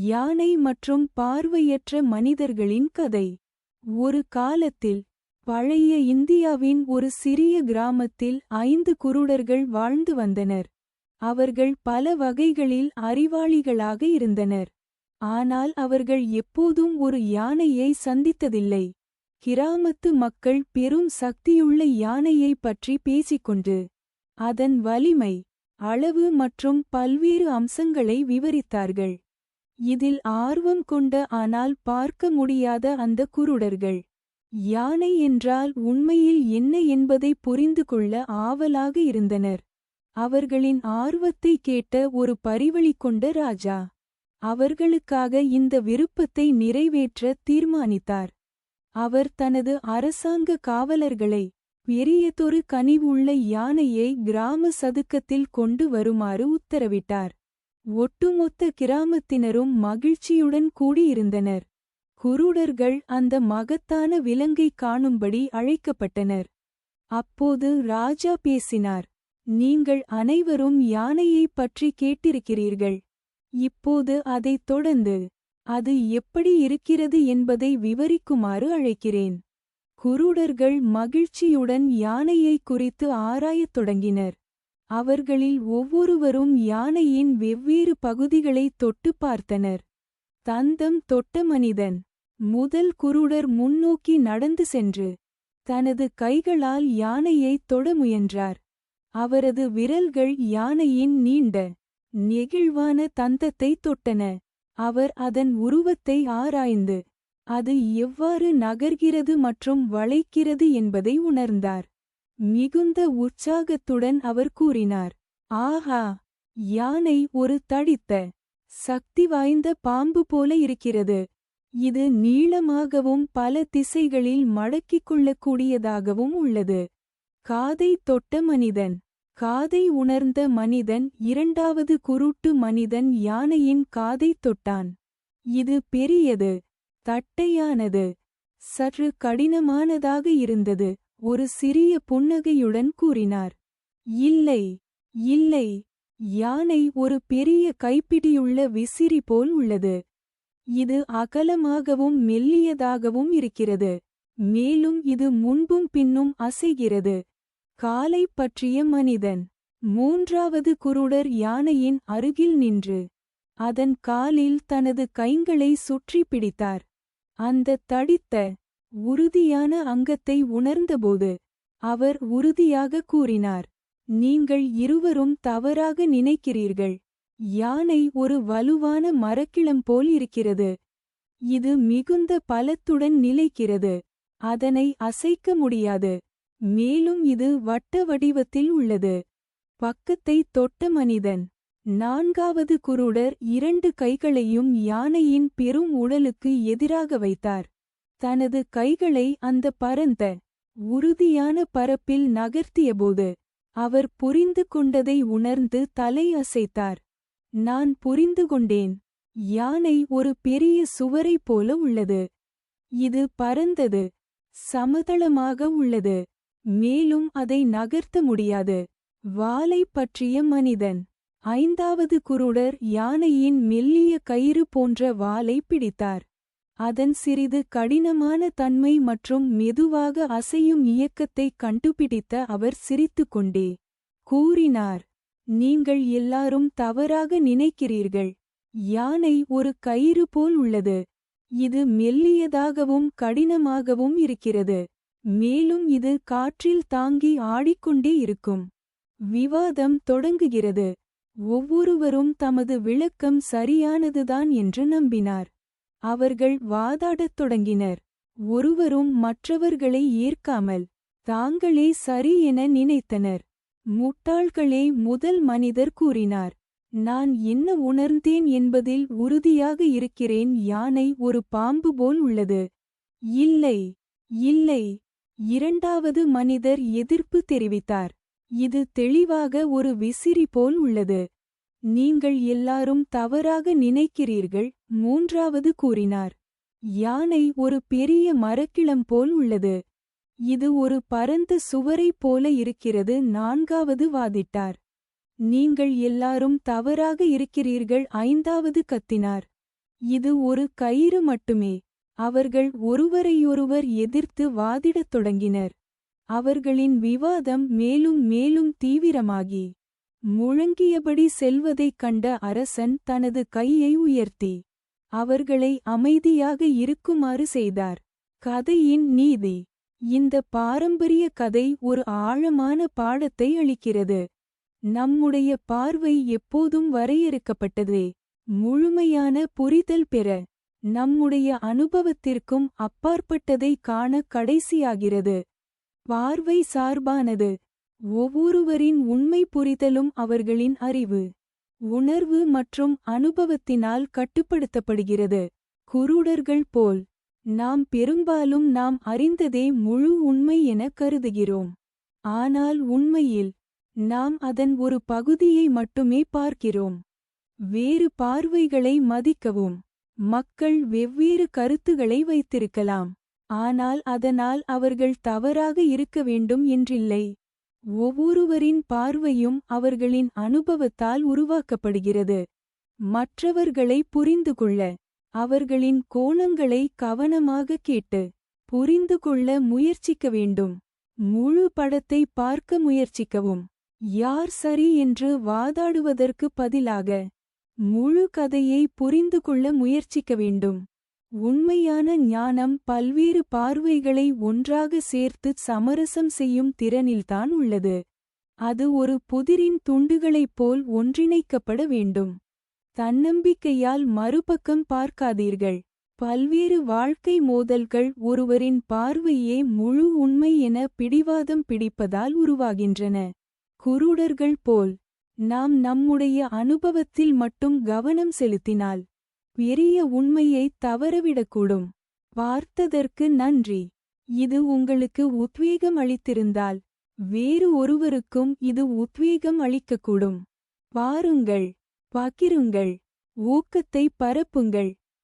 யானை மற்றும் பார்வையற்ற மனிதர்களின் கதை. ஒரு காலத்தில் பழைய இந்தியாவின் ஒரு சிறிய கிராமத்தில் ஐந்து குருடர்கள் வாழ்ந்து வந்தனர். அவர்கள் பல வகைகளில் அறிவாளிகளாக இருந்தனர். ஆனால் அவர்கள் எப்போதும் ஒரு யானையை சந்தித்ததில்லை. கிராமத்து மக்கள் பெரும் சக்தியுள்ள யானையைப் பற்றி பேசிக்கொண்டு அதன் வலிமை அளவு மற்றும் பல்வேறு அம்சங்களை விவரித்தார்கள். இதில் ஆர்வம் கொண்ட ஆனால் பார்க்க முடியாத அந்த குருடர்கள். யானை என்றால் உண்மையில் என்ன என்பதை புரிந்து கொள்ள ஆவலாக இருந்தனர். அவர்களின் ஆர்வத்தை கேட்ட ஒரு பரிவழி கொண்ட ராஜா. அவர்களுக்காக இந்த விருப்பத்தை நிறைவேற்ற தீர்மானித்தார். அவர் தனது அரசாங்க காவலர்களை பெரியதொரு கனிவுள்ள யானையை கிராம சதுக்கத்தில் கொண்டு வருமாறு உத்தரவிட்டார். ஒட்டுமொத்த கிராமத்தினரும் மகிழ்ச்சியுடன் கூடியிருந்தனர். குருடர்கள் அந்த மகத்தான விலங்கை காணும்படி அழைக்கப்பட்டனர். அப்போது ராஜா பேசினார் நீங்கள் அனைவரும் யானையைப் பற்றி கேட்டிருக்கிறீர்கள். இப்போது அதைத் தொடர்ந்து அது எப்படி இருக்கிறது என்பதை விவரிக்குமாறு அழைக்கிறேன். குருடர்கள் மகிழ்ச்சியுடன் யானையை குறித்து ஆராயத் தொடங்கினர். அவர்களில் ஒவ்வொருவரும் யானையின் வெவ்வேறு பகுதிகளை தொட்டு பார்த்தனர். தந்தம் தொட்ட மனிதன் முதல் குருடர் முன்னோக்கி நடந்து சென்று தனது கைகளால் யானையை தொட முயன்றார். அவரது விரல்கள் யானையின் நீண்ட நெகிழ்வான தந்தத்தை தொட்டன. அவர் அதன் உருவத்தை ஆராய்ந்து அது எவ்வாறு நகர்கிறது மற்றும் வளைக்கிறது என்பதை உணர்ந்தார். மிகுந்த உற்சாகத்துடன் அவர் கூறினார். ஆஹா! யானை ஒரு தடித்த சக்தி வாய்ந்த பாம்பு போல இருக்கிறது. இது நீளமாகவும் பல திசைகளில் மடக்கிக் கொள்ளக்கூடியதாகவும் உள்ளது. காதை தொட்ட மனிதன் காதை உணர்ந்த மனிதன் இரண்டாவது குருட்டு மனிதன் யானையின் காதை தொட்டான். இது பெரியது தட்டையானது சற்று கடினமானதாக இருந்தது. ஒரு சிறிய புன்னகையுடன் கூறினார். இல்லை இல்லை யானை ஒரு பெரிய கைப்பிடியுள்ள விசிறி போல் உள்ளது. இது அகலமாகவும் மெல்லியதாகவும் இருக்கிறது. மேலும் இது முன்பும் பின்னும் அசைகிறது. காலை பற்றிய மனிதன் மூன்றாவது குருடர் யானையின் அருகில் நின்று அதன் காலில் தனது கைங்களை சுற்றி பிடித்தார். அந்த தடித்த உறுதியான அங்கத்தை உணர்ந்தபோது அவர் உறுதியாக கூறினார் நீங்கள் இருவரும் தவறாக நினைக்கிறீர்கள். யானை ஒரு வலுவான மரக்கிளம் போல் இருக்கிறது. இது மிகுந்த பலத்துடன் நிலைக்கிறது. அதனை அசைக்க முடியாது. மேலும் இது வட்ட வடிவத்தில் உள்ளது. பக்கத்தை தொட்ட மனிதன். நான்காவது குருடர் இரண்டு கைகளையும் யானையின் பெரும் உடலுக்கு எதிராக வைத்தார். தனது கைகளை அந்த பரந்த உறுதியான பரப்பில் நகர்த்தியபோது அவர் புரிந்து கொண்டதை உணர்ந்து தலை அசைத்தார். நான் புரிந்து கொண்டேன். யானை ஒரு பெரிய சுவரைப் போல உள்ளது. இது பரந்தது சமதளமாக உள்ளது. மேலும் அதை நகர்த்த முடியாது. வாளை பற்றிய மனிதன். ஐந்தாவது குருடர் யானையின் மெல்லிய கயிறு போன்ற வாளை பிடித்தார். அதன் சிறிது கடினமான தன்மை மற்றும் மெதுவாக அசையும் இயக்கத்தை கண்டுபிடித்த அவர் சிரித்துக்கொண்டே கூறினார் நீங்கள் எல்லாரும் தவறாக நினைக்கிறீர்கள். யானை ஒரு கயிறு போல் உள்ளது. இது மெல்லியதாகவும் கடினமாகவும் இருக்கிறது. மேலும் இது காற்றில் தாங்கி ஆடிக்கொண்டே இருக்கும். விவாதம் தொடங்குகிறது. ஒவ்வொருவரும் தமது விளக்கம் சரியானதுதான் என்று நம்பினார். அவர்கள் வாதாடத் தொடங்கினர். ஒருவரும் மற்றவர்களை ஏற்காமல் தாங்களே சரி என நினைத்தனர். முட்டாள்களே முதல் மனிதர் கூறினார். நான் என்ன உணர்ந்தேன் என்பதில் உறுதியாக இருக்கிறேன். யானை ஒரு பாம்பு போல் உள்ளது. இல்லை இல்லை. இரண்டாவது மனிதர் எதிர்ப்பு தெரிவித்தார். இது தெளிவாக ஒரு விசிறி போல் உள்ளது. நீங்கள் எல்லாரும் தவறாக நினைக்கிறீர்கள் மூன்றாவது கூறினார். யானை ஒரு பெரிய மரக்கிளம் போல் உள்ளது. இது ஒரு பரந்த சுவரைப் போல இருக்கிறது நான்காவது வாதிட்டார். நீங்கள் எல்லாரும் தவறாக இருக்கிறீர்கள் ஐந்தாவது கத்தினார். இது ஒரு கயிறு மட்டுமே. அவர்கள் ஒருவரையொருவர் எதிர்த்து வாதிடத் தொடங்கினர். அவர்களின் விவாதம் மேலும் மேலும் தீவிரமாகி. முழங்கியபடி செல்வதைக் கண்ட அரசன் தனது கையை உயர்த்தி அவர்களை அமைதியாக இருக்குமாறு செய்தார். கதையின் நீதி. இந்த பாரம்பரிய கதை ஒரு ஆழமான பாடத்தை அளிக்கிறது. நம்முடைய பார்வை எப்போதும் வரையறுக்கப்பட்டதே. முழுமையான புரிதல் பெற நம்முடைய அனுபவத்திற்கும் அப்பாற்பட்டதை காண கடைசியாகிறது. பார்வை சார்பானது ஒவ்வொருவரின் உண்மை புரிதலும் அவர்களின் அறிவு உணர்வு மற்றும் அனுபவத்தினால் கட்டுப்படுத்தப்படுகிறது. குருடர்கள் போல் நாம் பெரும்பாலும் நாம் அறிந்ததே முழு உண்மை என கருதுகிறோம். ஆனால் உண்மையில் நாம் அதன் ஒரு பகுதியை மட்டுமே பார்க்கிறோம். வேறு பார்வைகளை மதிக்கவும் மக்கள் வெவ்வேறு கருத்துகளை வைத்திருக்கலாம். ஆனால் அதனால் அவர்கள் தவறாக இருக்க வேண்டும் என்றில்லை. ஒவ்வொருவரின் பார்வையும் அவர்களின் அனுபவத்தால் உருவாக்கப்படுகிறது. மற்றவர்களை புரிந்துகொள்ள அவர்களின் கோணங்களை கவனமாக கேட்டு புரிந்து கொள்ள முயற்சிக்க வேண்டும். முழு படத்தை பார்க்க முயற்சிக்கவும். யார் சரி என்று வாதாடுவதற்கு பதிலாக முழு கதையை புரிந்து கொள்ள முயற்சிக்க வேண்டும். உண்மையான ஞானம் பல்வேறு பார்வைகளை ஒன்றாக சேர்த்து சமரசம் செய்யும் திறனில்தான் உள்ளது. அது ஒரு புதிரின் துண்டுகளைப் போல் ஒன்றிணைக்கப்பட வேண்டும். தன்னம்பிக்கையால் மறுபக்கம் பார்க்காதீர்கள். பல்வேறு வாழ்க்கை மோதல்கள் ஒருவரின் பார்வையே முழு உண்மை என பிடிவாதம் பிடிப்பதால் உருவாகின்றன. குருடர்கள் போல் நாம் நம்முடைய அனுபவத்தில் மட்டும் கவனம் செலுத்தினால் பெரிய உண்மையை தவறவிடக்கூடும். பார்த்ததற்கு நன்றி. இது உங்களுக்கு உத்வேகம் அளித்திருந்தால் வேறு ஒருவருக்கும் இது உத்வேகம் அளிக்கக்கூடும். பாருங்கள் பகிருங்கள் ஊக்கத்தை பரப்புங்கள்.